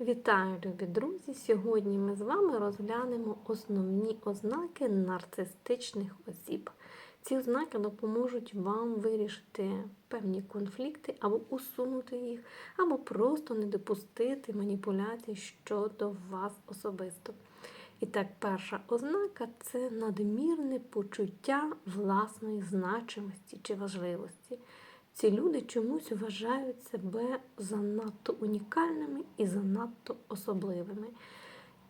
Вітаю, любі друзі! Сьогодні ми з вами розглянемо основні ознаки нарцистичних осіб. Ці ознаки допоможуть вам вирішити певні конфлікти або усунути їх, або просто не допустити маніпуляцій щодо вас особисто. І так, перша ознака це надмірне почуття власної значимості чи важливості. Ці люди чомусь вважають себе занадто унікальними і занадто особливими.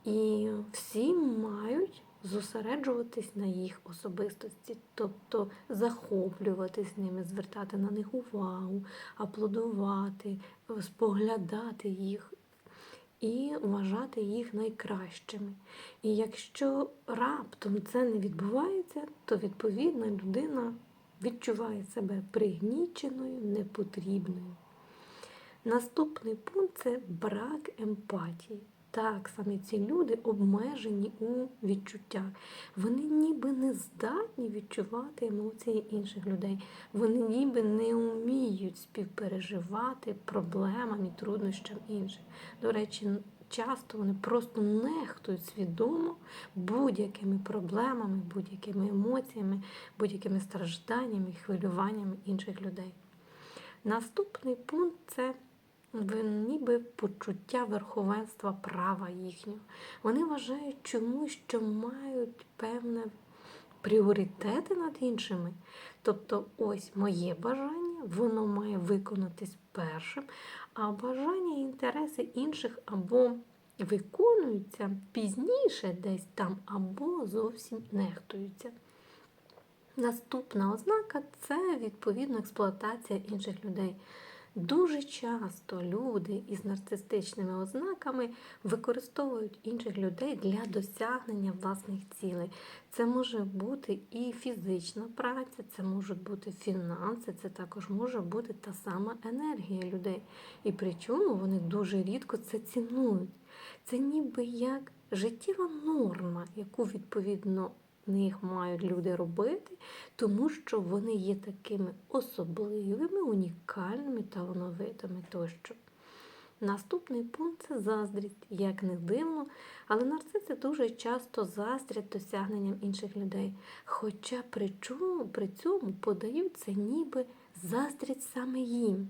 І всі мають зосереджуватись на їх особистості, тобто захоплюватись ними, звертати на них увагу, аплодувати, споглядати їх і вважати їх найкращими. І якщо раптом це не відбувається, то відповідна людина відчуває себе пригніченою, непотрібною. Наступний пункт це брак емпатії. Так, саме ці люди обмежені у відчуттях. Вони ніби не здатні відчувати емоції інших людей. Вони ніби не вміють співпереживати проблемам і труднощам інших. До речі, часто вони просто нехтують свідомо будь-якими проблемами, будь-якими емоціями, будь-якими стражданнями, хвилюваннями інших людей. Наступний пункт це ніби почуття верховенства права їхнього. Вони вважають чомусь, що мають певне пріоритети над іншими. Тобто, ось моє бажання, воно має виконатись першим, а бажання і інтереси інших або виконуються пізніше десь там, або зовсім нехтуються. Наступна ознака це відповідно експлуатація інших людей. Дуже часто люди із нарцистичними ознаками використовують інших людей для досягнення власних цілей. Це може бути і фізична праця, це можуть бути фінанси, це також може бути та сама енергія людей. І при чому вони дуже рідко це цінують. Це ніби як життєва норма, яку відповідно них мають люди робити, тому що вони є такими особливими, унікальними, талановитими тощо. Наступний пункт це заздрість, як не дивно, але нарциси дуже часто заздрять досягненням інших людей. Хоча при, чому, при цьому подають це ніби заздрять саме їм.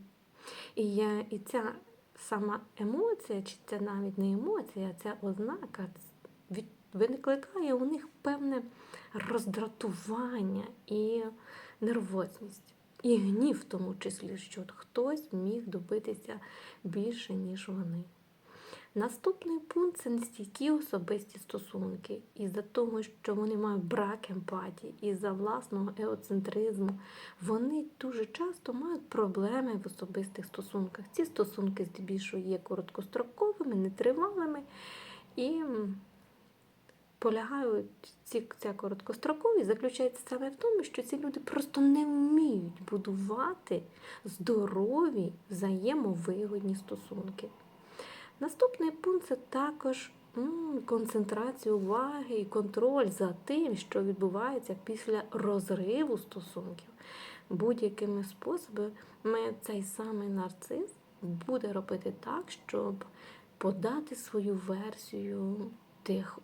І, я, і ця сама емоція, чи це навіть не емоція, а ця ознака викликає у них певне роздратування і нервозність. І гнів, в тому числі, що хтось міг добитися більше, ніж вони. Наступний пункт це нестійкі особисті стосунки. Із-за того, що вони мають брак емпатії, із-за власного еоцентризму, вони дуже часто мають проблеми в особистих стосунках. Ці стосунки здебільшого є короткостроковими, нетривалими і полягають ці ця короткострокові, заключається саме в тому, що ці люди просто не вміють будувати здорові, взаємовигодні стосунки. Наступний пункт це також концентрація уваги і контроль за тим, що відбувається після розриву стосунків. Будь-якими способами цей самий нарцис буде робити так, щоб подати свою версію тих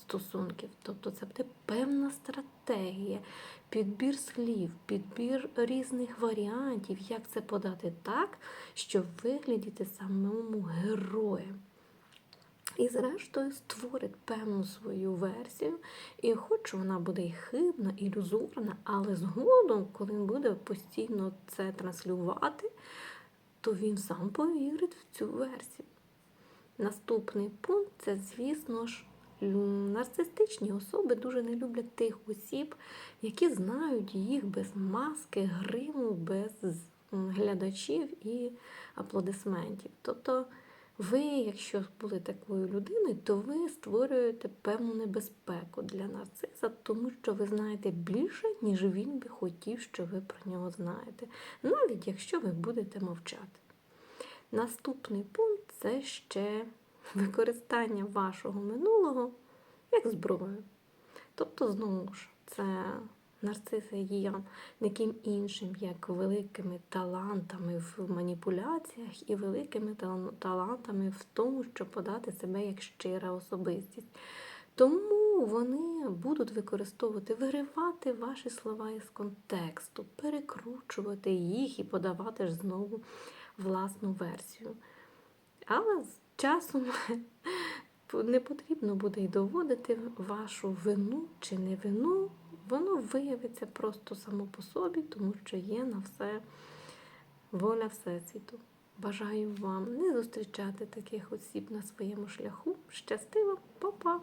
стосунків. Тобто це буде певна стратегія, підбір слів, підбір різних варіантів, як це подати так, щоб виглядіти самому героєм. І, зрештою, створить певну свою версію, і хоч вона буде і хибна, ілюзорна, але згодом, коли він буде постійно це транслювати, то він сам повірить в цю версію. Наступний пункт це, звісно ж, Нарцистичні особи дуже не люблять тих осіб, які знають їх без маски, гриму, без глядачів і аплодисментів. Тобто, ви, якщо були такою людиною, то ви створюєте певну небезпеку для нарциса, тому що ви знаєте більше, ніж він би хотів, що ви про нього знаєте, навіть якщо ви будете мовчати. Наступний пункт це ще використання вашого минулого як зброю. Тобто, знову ж, це нарциси є ніким іншим, як великими талантами в маніпуляціях і великими талантами в тому, щоб подати себе як щира особистість. Тому вони будуть використовувати, виривати ваші слова із контексту, перекручувати їх і подавати ж знову власну версію. Але часом не потрібно буде й доводити вашу вину чи не вину. Воно виявиться просто само по собі, тому що є на все воля Всесвіту. Бажаю вам не зустрічати таких осіб на своєму шляху. Щастиво, Па-па!